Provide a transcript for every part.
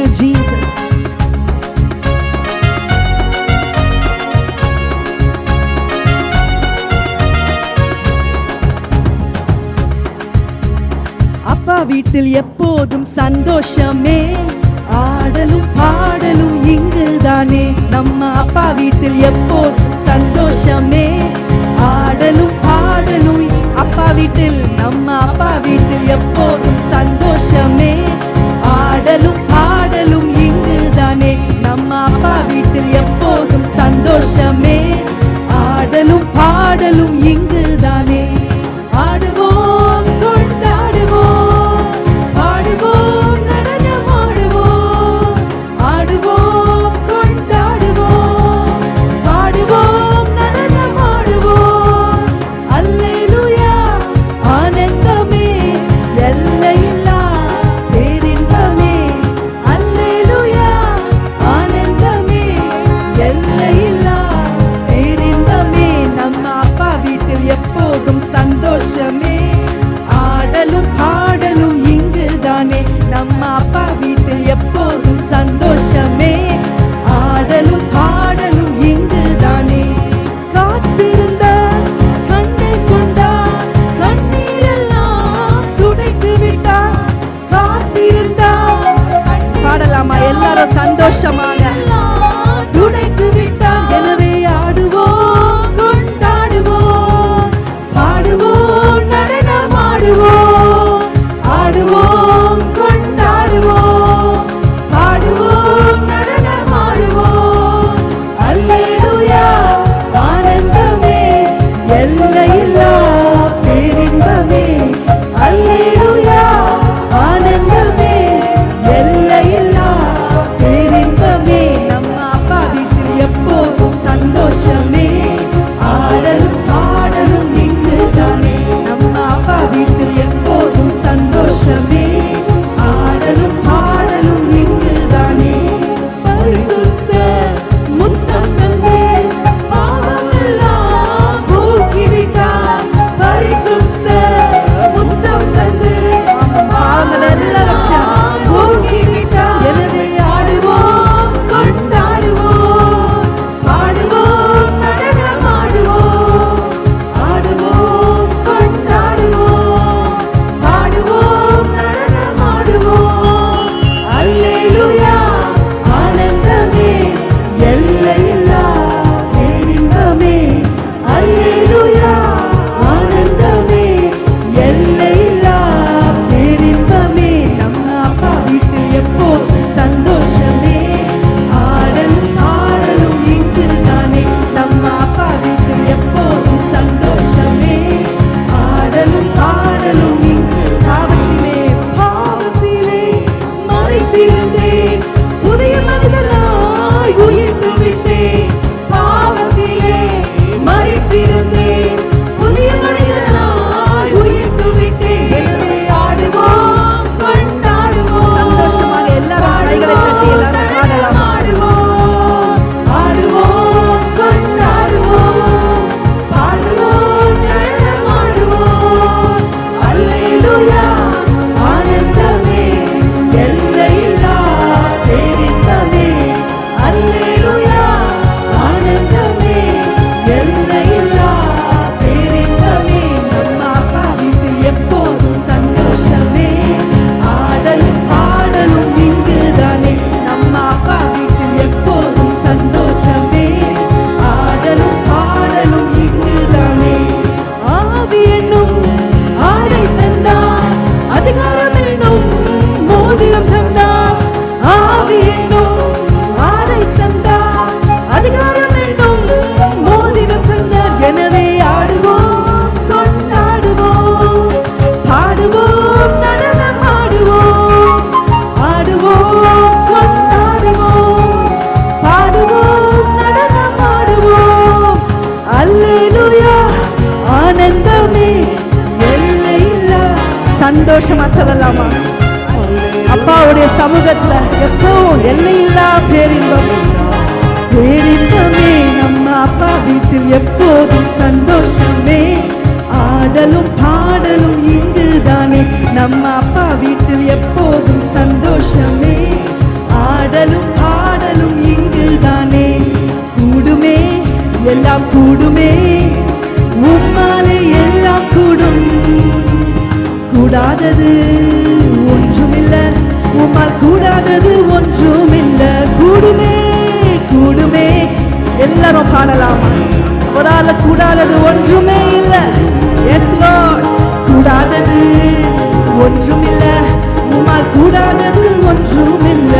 you, Jesus. அப்பா வீட்டில் எப்போதும் சந்தோஷமே. ஆடலும் பாடலும் இங்குதானே. நம்ம அப்பா வீட்டில் எப்போதும் சந்தோஷமே. ஆடலும் பாடலும் இங்குதானே. ஆடுவ 什么的。you need. சொல்லலாமா? அப்பாவுடைய சமூகத்துல எப்பவும் எல்லையில்லா பேரின்பம்? பேரின்பமே நம்ம அப்பா வீட்டில் எப்போதும் சந்தோஷமே. ஆடலும் பாடலும் இங்குதானே. நம்ம அப்பா வீட்டில் எப்போதும் சந்தோஷமே. ஆடலும் பாடலும் இங்குதானே. கூடுமே எல்லாம் கூடுமே. உம்மாலே எல்லாம் கூடும். கூடாதது ஒன்றுமில்லை. உம்மால் கூடாதது ஒன்றுமில்ல. கூடுமே கூடுமே. எல்லாரும் பாடலாமா? அவரால் கூடாதது ஒன்றுமே இல்லை. எஸ் லார்ட் கூடாதது ஒன்றுமில்ல. உம்மால் கூடாதது ஒன்றுமில்ல.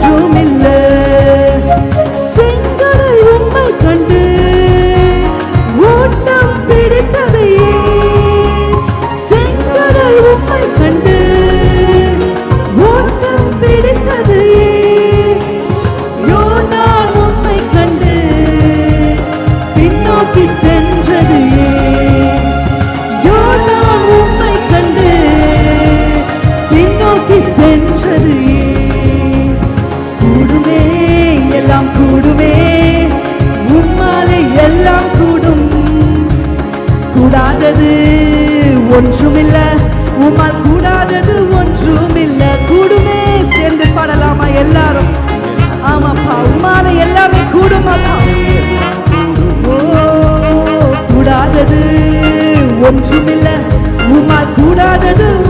நோக்கி சென்றது யோர்தான் உம்மை கண்டு பின்னோக்கி சென்றது கூடுமே எல்லாம் கூடுமே உம்மாலே எல்லாம் கூடும். கூடாதது ஒன்றுமில்ல உம்மால் கூடாதது ஒன்றுமில்ல. கூடுமே சேர்ந்து பாடலாமா எல்லாரும்? ஆமாப்பா உம்மால எல்லாமே கூடுமாப்பா. கூடாதது. ஒன்றுமில்ல உம்மால் கூடாதது.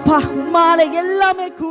அப்பா உம்மால எல்லாமே கூட